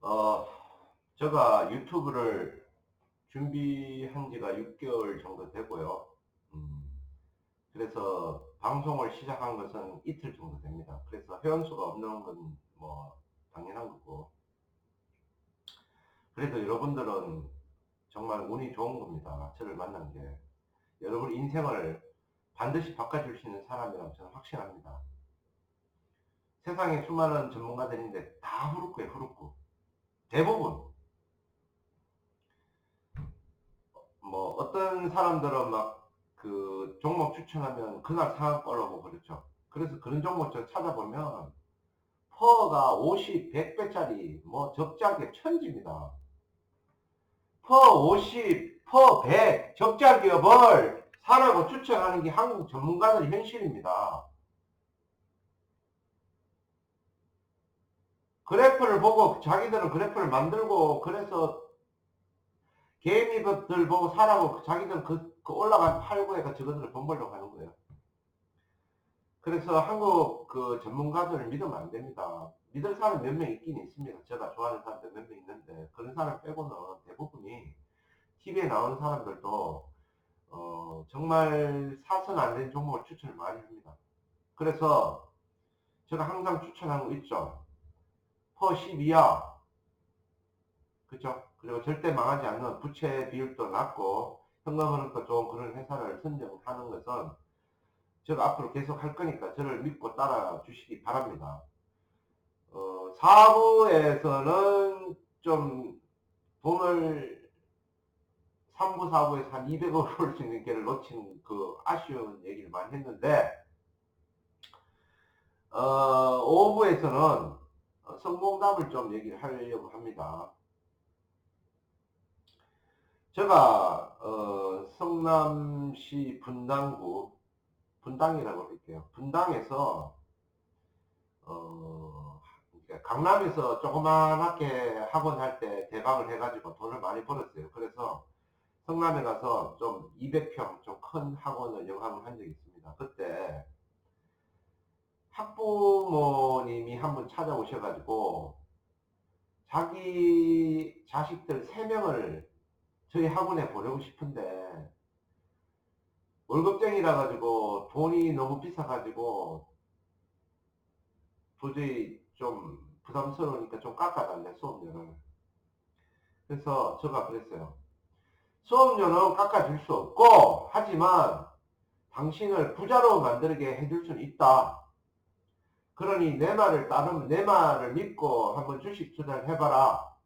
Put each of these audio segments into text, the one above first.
어, 제가 유튜브를 준비한 지가 6개월 정도 되고요. 음, 그래서 방송을 시작한 것은 이틀 정도 됩니다. 그래서 회원수가 없는 건 뭐 당연한 거고. 그래도 여러분들은 정말 운이 좋은 겁니다. 저를 만난 게. 여러분 인생을 반드시 바꿔줄 수 있는 사람이라고 저는 확신합니다. 세상에 수많은 전문가들이 있는데 다 후루꾸에 후루꾸. 대부분. 뭐 어떤 사람들은 막 그 종목 추천하면 그날 상한가 올라오고 그렇죠. 그래서 그런 종목 좀 찾아보면 퍼가 50, 100배짜리 뭐 적자기업 천지입니다. 퍼 50, 퍼 100 적자 기업을 사라고 추천하는 게 한국 전문가들의 현실입니다. 그래프를 보고 자기들은 그래프를 만들고 그래서 개미들 보고 사라고 자기들은 그, 그 올라간 팔고 해가 저것들을 돈 벌려고 하는 거예요. 그래서 한국 그 전문가들을 믿으면 안 됩니다. 믿을 사람 몇 명 있긴 있습니다. 제가 좋아하는 사람들 몇 명 있는데 그런 사람 빼고는 대부분이 TV에 나오는 사람들도 어, 정말 사선 안 된 종목을 추천을 많이 합니다. 그래서 제가 항상 추천하는 거 있죠. 퍼 12야. 그죠? 그리고 절대 망하지 않는 부채 비율도 낮고 현금흐름도 좋은 그런 회사를 선정하는 것은 제가 앞으로 계속 할 거니까 저를 믿고 따라 주시기 바랍니다. 어, 사부에서는 좀 돈을 3부, 4부에서 한 200억 벌수 있는 기회를 놓친 그 아쉬운 얘기를 많이 했는데, 어, 5부에서는 성공담을 좀 얘기를 하려고 합니다. 제가, 어, 성남시 분당구, 분당이라고 할게요. 분당에서, 어, 강남에서 조그만하게 학원 할 때 대박을 해가지고 돈을 많이 벌었어요. 그래서 성남에 가서 좀 200평 좀 큰 학원을 영업을 한 적이 있습니다. 그때 학부모님이 한분 찾아오셔가지고 자기 자식들 3명을 저희 학원에 보내고 싶은데 월급쟁이라 가지고 돈이 너무 비싸 가지고 도저히 좀 부담스러우니까 좀 깎아달래 수업료를. 그래서 제가 그랬어요. 수업료는 깎아줄 수 없고 하지만 당신을 부자로 만들게 해줄 수는 있다 그러니 내 말을 따르면 내 말을 믿고 한번 주식 투자를 해봐라.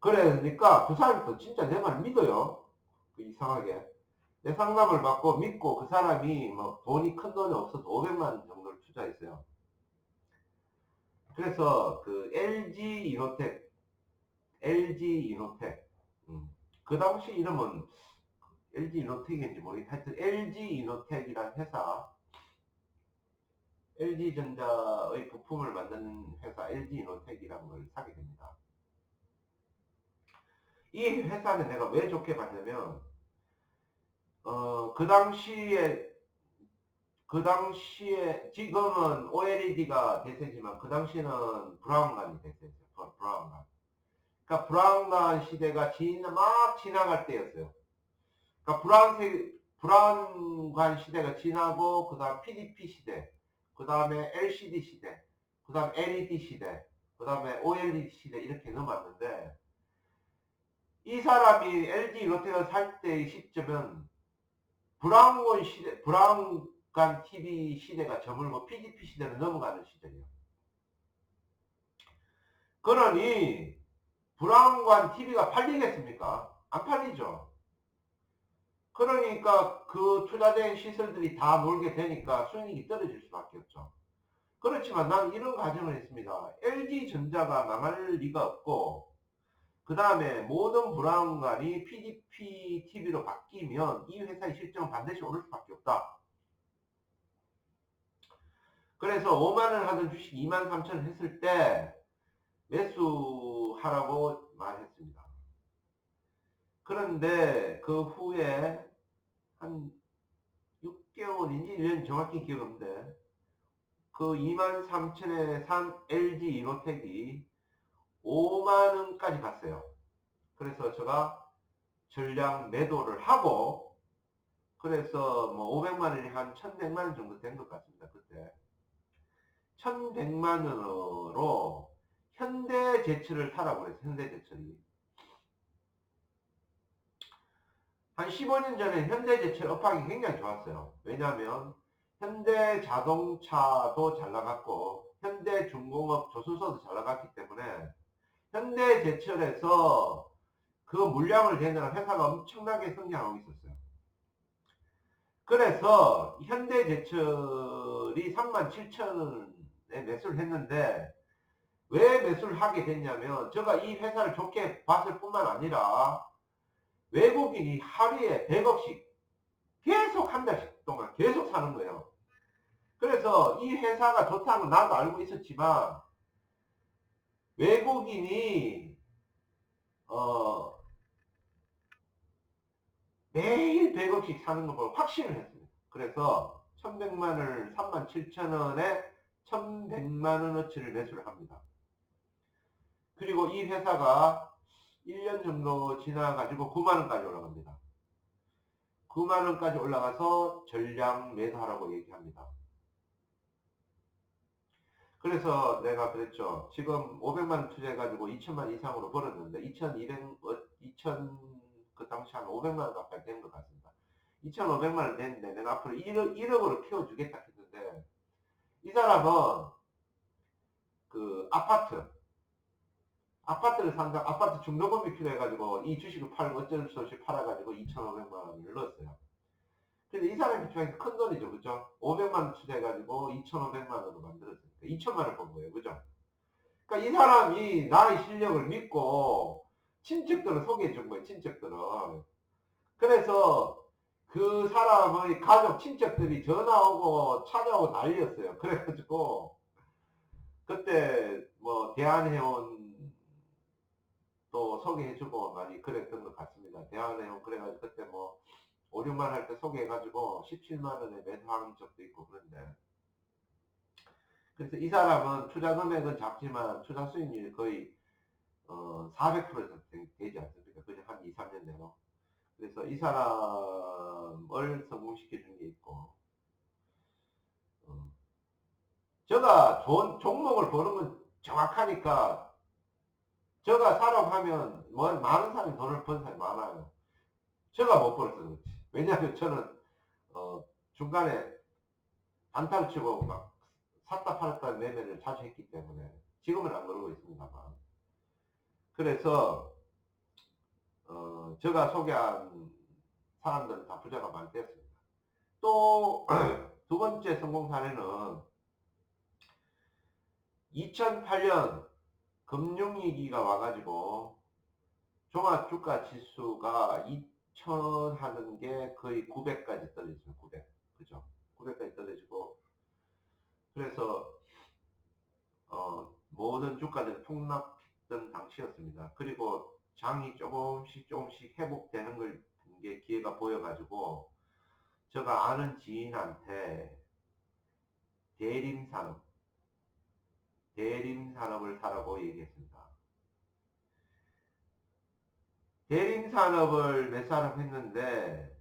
그러니까 그 사람도 진짜 내말 믿어요. 그 이상하게. 내 상담을 받고 믿고 그 사람이 뭐 돈이 큰 돈이 없어도 500만 정도를 투자했어요. 그래서 그 LG 이노텍, LG 이노텍, 음. 그 당시 이름은 LG 이노텍인지 모르겠 하여튼 LG 이노텍이라는 회사, LG전자의 부품을 만드는 회사 LG 이노텍이라는 걸 사게 됩니다. 이 회사는 내가 왜 좋게 봤냐면 어, 그 당시에, 그 당시에, 지금은 OLED가 대세지만, 그 당시에는 브라운관이 대세였어요. 브라운관. 그러니까 브라운관 시대가 진, 막 지나갈 때였어요. 그러니까 브라운색, 브라운관 시대가 지나고, 그 다음 PDP 시대, 그 다음에 LCD 시대, 그 다음 LED 시대, 그 다음에 OLED 시대, 이렇게 넘어왔는데, 이 사람이 LG 롯데를 살 때의 시점은 브라운관 시대, 브라운관 TV 시대가 저물고 PDP 시대로 넘어가는 시대예요. 그러니 브라운관 TV가 팔리겠습니까? 안 팔리죠. 그러니까 그 투자된 시설들이 다 놀게 되니까 수익이 떨어질 수밖에 없죠. 그렇지만 난 이런 가정을 했습니다. LG전자가 망할 리가 없고 그 다음에 모든 브라운관이 PDP TV로 바뀌면 이 회사의 실적은 반드시 오를 수밖에 없다. 그래서 5만원 하던 주식 2만 3천원 했을 때 매수하라고 말했습니다. 그런데 그 후에 한 6개월인지 1년 정확히 기억 없는데 그그 2만 3천에 산 LG 이노텍이 5만 원까지 갔어요. 그래서 제가 전량 매도를 하고 그래서 뭐 500만 원이 한 1100만 원 정도 된 것 같습니다. 그때 1100만 원으로 현대제철을 사라고 그랬어요. 현대제철이 한 15년 전에 현대제철 업황이 굉장히 좋았어요. 왜냐하면 현대자동차도 잘 나갔고 현대중공업 조선소도 잘 나갔기 때문에 현대제철에서 그 물량을 대는 회사가 엄청나게 성장하고 있었어요. 그래서 현대제철이 37,000원에 매수를 했는데 왜 매수를 하게 됐냐면 제가 이 회사를 좋게 봤을 뿐만 아니라 외국인이 하루에 100억씩 계속 한 달씩 동안 계속 사는 거예요. 그래서 이 회사가 좋다는 건 나도 알고 있었지만 외국인이 어 매일 100억씩 사는 걸 확신을 했습니다. 그래서 1100만원을 37,000원에 1100만원어치를 매수를 합니다. 그리고 이 회사가 1년 정도 지나가지고 9만원까지 올라갑니다. 9만원까지 올라가서 전량 매도하라고 얘기합니다. 그래서 내가 그랬죠. 지금 500만원 투자해가지고 2천만 이상으로 벌었는데 2200, 2000, 그 당시 한 500만원 가까이 된 것 같습니다. 2,500만원 됐는데 내가 앞으로 1억, 1억으로 키워주겠다 했는데 이 사람은 그 아파트 아파트를 산다, 아파트 중도금이 필요해가지고 이 주식을 팔고 어쩔 수 없이 팔아가지고 2,500만 원을 넣었어요. 근데 이 사람 입장에서 큰 돈이죠, 그죠? 500만 원 투자해가지고 2,500만 원으로 만들었으니까 2천만 원번 거예요, 그죠? 그러니까 이 사람이 나의 실력을 믿고 친척들을 소개해 준 거예요, 친척들을. 그래서 그 사람의 가족, 친척들이 전화 오고 찾아오고 난리였어요. 그래가지고 그때 뭐 대한해운 또 소개해주고 많이 그랬던 것 같습니다. 대한해운 그래가지고 그때 뭐 5, 6만 할 때 소개해가지고 17만 원에 매도한 적도 있고 그런데 그래서 이 사람은 투자 금액은 작지만 투자 수익률이 거의 어, 400% 되지 않습니까? 그냥 한 2, 3년 내로. 그래서 이 사람을 성공시켜 준 게 있고, 어. 제가 좋은 종목을 보는 건 정확하니까, 제가 사라고 하면, 뭐, 많은 사람이 돈을 번 사람이 많아요. 제가 못 벌어서 그렇지. 왜냐하면 저는, 어, 중간에 단타를 치고 막 샀다 팔았다 매매를 자주 했기 때문에, 지금은 안 그러고 있습니다만. 그래서 어, 제가 소개한 사람들은 다 부자가 많이 됐습니다. 또 두 번째 성공 사례는 2008년 금융위기가 와가지고 종합주가 지수가 2000 하는 게 거의 900까지 떨어지죠. 900. 그죠? 900까지 떨어지고 그래서 어, 모든 주가들이 폭락 있던 당시였습니다. 그리고 장이 조금씩 조금씩 회복되는 걸본게 기회가 보여가지고 제가 아는 지인한테 대림산업 대림 산업을 사라고 얘기했습니다. 대림 산업을 매수하라고 했는데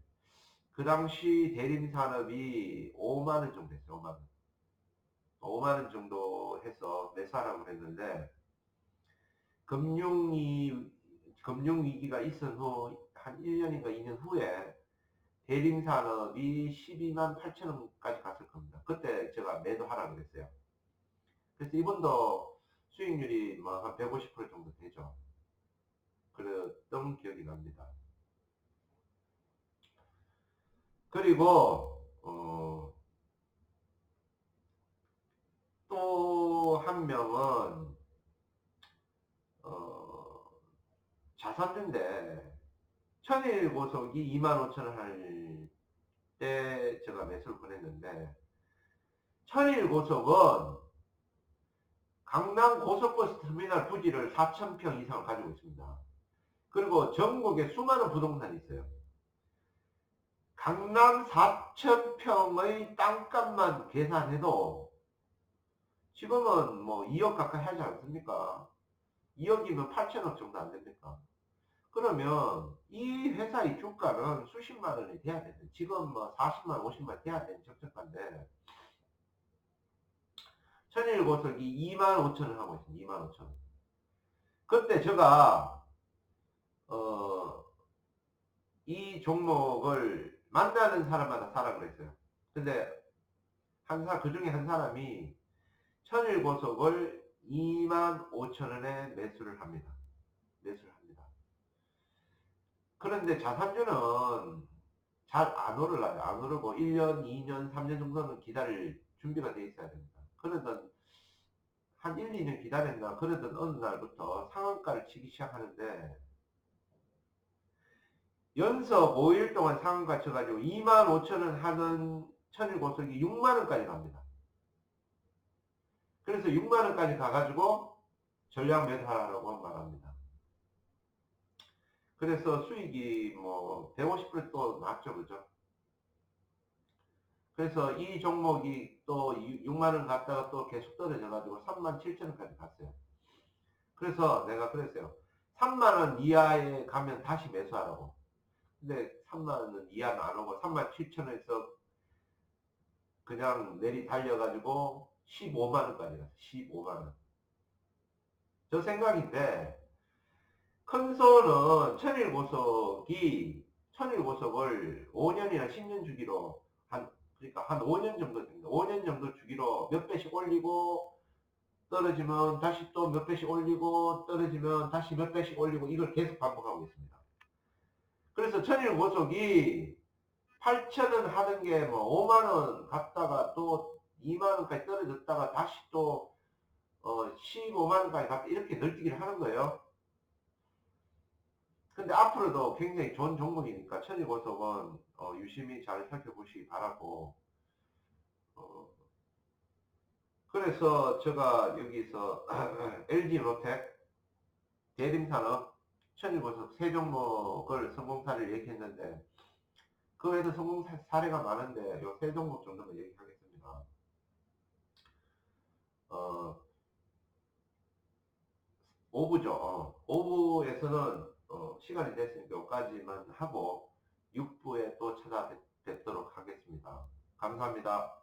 그 당시 대림 산업이 5만 원 정도 됐어요. 5만 원 5만 원 정도 해서 매수하라고 했는데 금융위, 금융 위기가 있은 후, 한 1년인가 2년 후에 대림 산업이 12만 8천 원까지 갔을 겁니다. 그때 제가 매도하라 그랬어요. 그래서 이번도 수익률이 뭐 한 150% 정도 되죠. 그랬던 기억이 납니다. 그리고 어, 또 한 명은 어, 자산주인데 천일 고속이 2만 5천 원할때 제가 매수를 보냈는데 천일 고속은 강남 고속버스 터미널 부지를 4천평 이상을 가지고 있습니다. 그리고 전국에 수많은 부동산이 있어요. 강남 4천평의 땅값만 계산해도 지금은 뭐 2억 가까이 하지 않습니까? 2억이면 8천억 정도 안 됩니까? 그러면 이 회사의 주가는 수십만 원이 돼야 되는 지금 뭐 40만 50만 돼야 되는 적정가인데 천일고석이 2만 5천을 하고 있습니다. 2만 5천. 그때 제가 어, 이 종목을 만나는 사람마다 사라 그랬어요. 근데 한 사, 그 중에 한 사람이 천일고속을 2만 5천 원에 매수를 합니다. 매수를 합니다. 그런데 자산주는 잘 안 오르라요. 안 오르고 1년, 2년, 3년 정도는 기다릴 준비가 돼 있어야 됩니다. 그러던 한 1, 2년 기다렸나 그러던 어느 날부터 상한가를 치기 시작하는데 연속 5일 동안 상한가 쳐가지고 2만 5천 원 하는 천일 고속이 6만 원까지 갑니다. 그래서 6만 원까지 가가지고 전량 매수하라고 말합니다. 그래서 수익이 뭐 150%또 났죠, 그죠? 그래서 이 종목이 또 6만 원 갔다가 또 계속 떨어져가지고 3만 7천 원까지 갔어요. 그래서 내가 그랬어요. 3만 원 이하에 가면 다시 매수하라고. 근데 3만 원 이하는 안 오고 3만 7천 원에서 그냥 내리 달려가지고 15만 원까지 갔어요. 15만 원. 저 생각인데 큰 소는 천일고속이 천일고속을 5년이나 10년 주기로 한 그러니까 한 5년 정도 됩니다. 5년 정도 주기로 몇 배씩 올리고 떨어지면 다시 또 몇 배씩 올리고 떨어지면 다시 몇 배씩 올리고 이걸 계속 반복하고 있습니다. 그래서 천일 고속이 8천원 하는 게 뭐 5만원 갔다가 또 2만원까지 떨어졌다가 다시 또 어, 15만원까지 갔다 이렇게 늘뛰기를 하는 거예요. 근데 앞으로도 굉장히 좋은 종목이니까 천일고속은 어, 유심히 잘 살펴보시기 바라고 어, 그래서 제가 여기서 LG로텍 대림산업 천일고속 세 종목을 성공 사례를 얘기했는데 그 외에도 성공 사- 사례가 많은데 요세 종목 정도만 얘기하겠습니다. 어, 오브죠. 어, 오브에서는 어, 시간이 됐으니까 여기까지만 하고 6부에 또 찾아뵙도록 하겠습니다. 감사합니다.